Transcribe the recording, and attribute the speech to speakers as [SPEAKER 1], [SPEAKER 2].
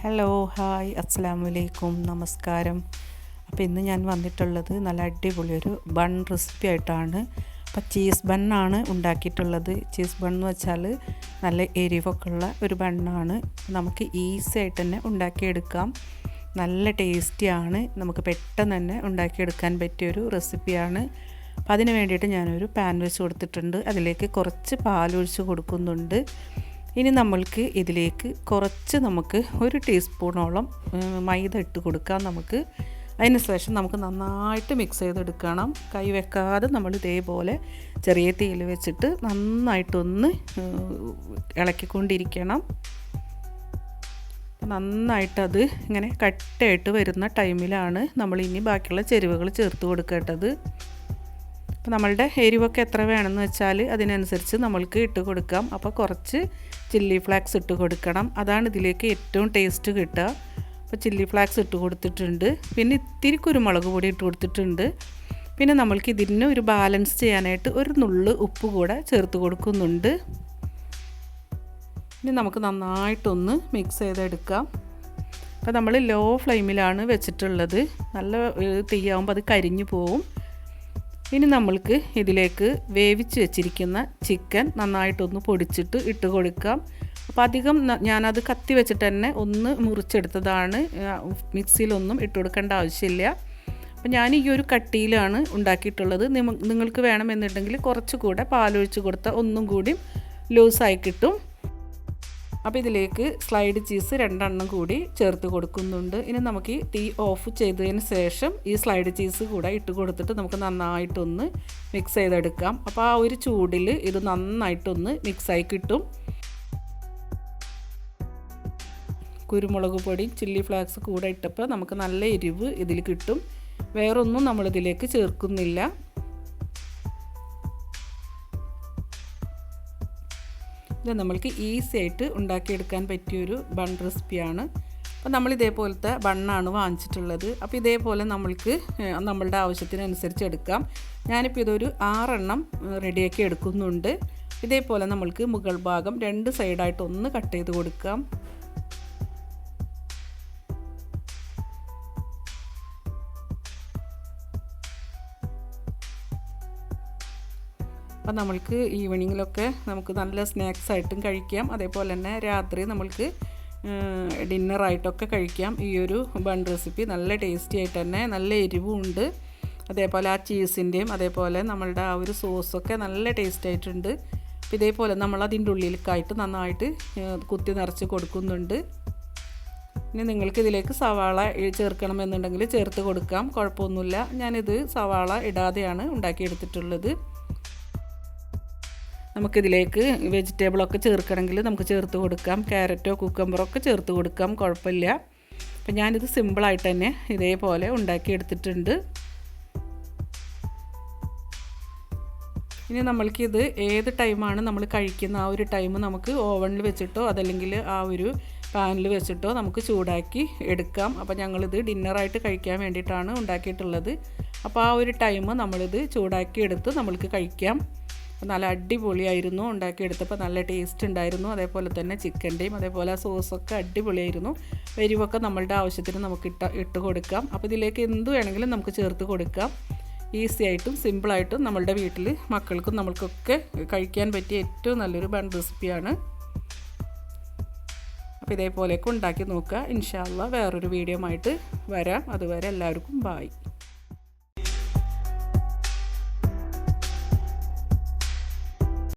[SPEAKER 1] Hello hi അസ്സാം വലൈക്കും നമസ്കാരം. അപ്പോൾ ഇന്ന് ഞാൻ വന്നിട്ടുള്ളത് നല്ല അടിപൊളി ഒരു ബൺ റെസിപ്പി ആയിട്ടാണ്. അപ്പോൾ ചീസ് ബണ്ണാണ് ഉണ്ടാക്കിയിട്ടുള്ളത്. ചീസ് ബൺ എന്ന് വെച്ചാൽ നല്ല എരിവൊക്കെ ഉള്ള ഒരു ബണ്ണാണ് നമുക്ക് ഈസി ആയിട്ട് തന്നെ ഉണ്ടാക്കിയെടുക്കാം. നല്ല ടേസ്റ്റിയാണ് നമുക്ക് പെട്ടെന്ന് തന്നെ ഉണ്ടാക്കിയെടുക്കാൻ പറ്റിയൊരു റെസിപ്പിയാണ് അപ്പോൾ അതിന് വേണ്ടിയിട്ട് ഞാനൊരു പാൻ വെച്ച് കൊടുത്തിട്ടുണ്ട്. അതിലേക്ക് കുറച്ച് പാലൊഴിച്ച് കൊടുക്കുന്നുണ്ട്. ഇനി നമ്മൾക്ക് ഇതിലേക്ക് കുറച്ച് നമുക്ക് ഒരു ടീസ്പൂണോളം മൈദ ഇട്ട് കൊടുക്കാം നമുക്ക്. അതിന് ശേഷം നമുക്ക് നന്നായിട്ട് മിക്സ് ചെയ്തെടുക്കണം. കൈ വെക്കാതെ നമ്മൾ ഇതേപോലെ ചെറിയ തീയിൽ വെച്ചിട്ട് നന്നായിട്ടൊന്ന് ഇളക്കിക്കൊണ്ടിരിക്കണം. നന്നായിട്ടത് ഇങ്ങനെ കട്ടയായിട്ട് വരുന്ന ടൈമിലാണ് നമ്മൾ ഇനി ബാക്കിയുള്ള ചെരുവകൾ ചേർത്ത് കൊടുക്കേണ്ടത്. അപ്പോൾ നമ്മളുടെ എരിവൊക്കെ എത്ര വേണമെന്ന് വെച്ചാൽ അതിനനുസരിച്ച് നമ്മൾക്ക് ഇട്ട് കൊടുക്കാം. അപ്പോൾ കുറച്ച് ചില്ലി ഫ്ലാക്സ് ഇട്ട് കൊടുക്കണം. അതാണ് ഇതിലേക്ക് ഏറ്റവും ടേസ്റ്റ് കിട്ടുക. അപ്പോൾ ചില്ലി ഫ്ലാക്സ് ഇട്ട് കൊടുത്തിട്ടുണ്ട്. പിന്നെ ഇത്തിരി കുരുമുളക് പൊടി ഇട്ട് കൊടുത്തിട്ടുണ്ട്. പിന്നെ നമ്മൾക്ക് ഇതിന് ഒരു ബാലൻസ് ചെയ്യാനായിട്ട് ഒരു നുള്ള് ഉപ്പ് കൂടെ ചേർത്ത് കൊടുക്കുന്നുണ്ട്. ഇനി നമുക്ക് നന്നായിട്ടൊന്ന് മിക്സ് ചെയ്തെടുക്കാം. അപ്പോൾ നമ്മൾ ലോ ഫ്ലെയിമിലാണ് വെച്ചിട്ടുള്ളത്. നല്ല തീയാവുമ്പോൾ അത് കരിഞ്ഞു പോവും. ഇനി നമ്മൾക്ക് ഇതിലേക്ക് വേവിച്ച് വെച്ചിരിക്കുന്ന ചിക്കൻ നന്നായിട്ടൊന്ന് പൊടിച്ചിട്ട് ഇട്ട് കൊടുക്കാം. അപ്പോൾ അധികം ഞാനത് കത്തി വെച്ചിട്ട് തന്നെ ഒന്ന് മുറിച്ചെടുത്തതാണ്. മിക്സിയിലൊന്നും ഇട്ട് കൊടുക്കേണ്ട ആവശ്യമില്ല. അപ്പോൾ ഞാൻ ഈ ഒരു കട്ടിയിലാണ് ഉണ്ടാക്കിയിട്ടുള്ളത്. നിങ്ങൾക്ക് വേണമെന്നുണ്ടെങ്കിൽ കുറച്ചുകൂടെ പാലൊഴിച്ച് കൊടുത്താൽ ഒന്നും കൂടി ലൂസായി കിട്ടും. അപ്പോൾ ഇതിലേക്ക് സ്ലൈഡ് ചീസ് രണ്ടെണ്ണം കൂടി ചേർത്ത് കൊടുക്കുന്നുണ്ട്. ഇനി നമുക്ക് ഈ തീ ഓഫ് ചെയ്തതിന് ശേഷം ഈ സ്ലൈഡ് ചീസ് കൂടെ ഇട്ട് കൊടുത്തിട്ട് നമുക്ക് നന്നായിട്ടൊന്ന് മിക്സ് ചെയ്തെടുക്കാം. അപ്പോൾ ആ ഒരു ചൂടിൽ ഇത് നന്നായിട്ടൊന്ന് മിക്സായി കിട്ടും. കുരുമുളക് പൊടി ചില്ലി ഫ്ലേക്സ് കൂടെ ഇട്ടപ്പോൾ നമുക്ക് നല്ല എരിവ് ഇതിൽ കിട്ടും. വേറൊന്നും നമ്മളിതിലേക്ക് ചേർക്കുന്നില്ല. ഇത് നമ്മൾക്ക് ഈസി ആയിട്ട് ഉണ്ടാക്കിയെടുക്കാൻ പറ്റിയൊരു ബൺ റെസിപ്പിയാണ് അപ്പോൾ നമ്മൾ ഇതേപോലത്തെ ബണ്ണാണ് വാങ്ങിച്ചിട്ടുള്ളത്. അപ്പോൾ ഇതേപോലെ നമ്മൾക്ക് നമ്മളുടെ ആവശ്യത്തിനനുസരിച്ച് എടുക്കാം. ഞാനിപ്പോൾ ഇതൊരു ആറെണ്ണം റെഡിയാക്കി എടുക്കുന്നുണ്ട്. ഇതേപോലെ നമ്മൾക്ക് മുകൾ ഭാഗം രണ്ട് സൈഡായിട്ട് ഒന്ന് കട്ട് ചെയ്ത് കൊടുക്കാം. അപ്പം നമ്മൾക്ക് ഈവനിങ്ങിലൊക്കെ നമുക്ക് നല്ല സ്നാക്സ് ആയിട്ടും കഴിക്കാം. അതേപോലെ തന്നെ രാത്രി നമ്മൾക്ക് ഡിന്നറായിട്ടൊക്കെ കഴിക്കാം. ഈ ഒരു ബൺ റെസിപ്പി നല്ല ടേസ്റ്റി ആയിട്ട് തന്നെ നല്ല എരിവും ഉണ്ട് അതേപോലെ ആ ചീസിന്റെയും അതേപോലെ നമ്മളുടെ ആ ഒരു സോസൊക്കെ നല്ല ടേസ്റ്റ് ആയിട്ടുണ്ട്. അപ്പോൾ ഇതേപോലെ നമ്മൾ അതിന്റെ ഉള്ളിലേക്കായിട്ട് നന്നായിട്ട് കുത്തി നിറച്ച് കൊടുക്കുന്നുണ്ട്. ഇനി നിങ്ങൾക്ക് ഇതിലേക്ക് സവാള ചേർക്കണമെന്നുണ്ടെങ്കിൽ ചേർത്ത് കൊടുക്കാം. കുഴപ്പമൊന്നുമില്ല. ഞാനിത് സവാള ഇടാതെയാണ് ഉണ്ടാക്കിയെടുത്തിട്ടുള്ളത്. നമുക്കിതിലേക്ക് വെജിറ്റബിളൊക്കെ ചേർക്കണമെങ്കിൽ നമുക്ക് ചേർത്ത് കൊടുക്കാം. ക്യാരറ്റോ കുക്കമ്പറോ ഒക്കെ ചേർത്ത് കൊടുക്കാം. കുഴപ്പമില്ല. അപ്പം ഞാനിത് സിമ്പിളായിട്ട് തന്നെ ഇതേപോലെ ഉണ്ടാക്കിയെടുത്തിട്ടുണ്ട്. ഇനി നമ്മൾക്കിത് ഏത് ടൈമാണ് നമ്മൾ കഴിക്കുന്ന ആ ഒരു ടൈം നമുക്ക് ഓവണിൽ വെച്ചിട്ടോ അതല്ലെങ്കിൽ ആ ഒരു പാനിൽ വെച്ചിട്ടോ നമുക്ക് ചൂടാക്കി എടുക്കാം. അപ്പോൾ ഞങ്ങളിത് ഡിന്നറായിട്ട് കഴിക്കാൻ വേണ്ടിയിട്ടാണ് ഉണ്ടാക്കിയിട്ടുള്ളത്. അപ്പോൾ ആ ഒരു ടൈം നമ്മളിത് ചൂടാക്കി എടുത്ത് നമ്മൾക്ക് കഴിക്കാം. നല്ല അടിപൊളിയായിരുന്നു. ഉണ്ടാക്കിയെടുത്തപ്പോൾ നല്ല ടേസ്റ്റ് ഉണ്ടായിരുന്നു. അതേപോലെ തന്നെ ചിക്കന്റെയും അതേപോലെ സോസൊക്കെ അടിപൊളിയായിരുന്നു. എരിവൊക്കെ നമ്മളുടെ ആവശ്യത്തിന് നമുക്ക് ഇട്ട ഇട്ട് കൊടുക്കാം. അപ്പോൾ ഇതിലേക്ക് എന്ത് വേണമെങ്കിലും നമുക്ക് ചേർത്ത് കൊടുക്കാം. ഈസി ആയിട്ടും സിമ്പിളായിട്ടും നമ്മളുടെ വീട്ടിൽ മക്കൾക്കും നമ്മൾക്കൊക്കെ കഴിക്കാൻ പറ്റിയ ഏറ്റവും നല്ലൊരു ബൺ റെസിപ്പിയാണ് അപ്പോൾ ഇതേപോലെയൊക്കെ ഉണ്ടാക്കി നോക്കുക. ഇൻഷാല്ല വേറൊരു വീഡിയോ ആയിട്ട് വരാം. അതുവരെ എല്ലാവർക്കും ബായ്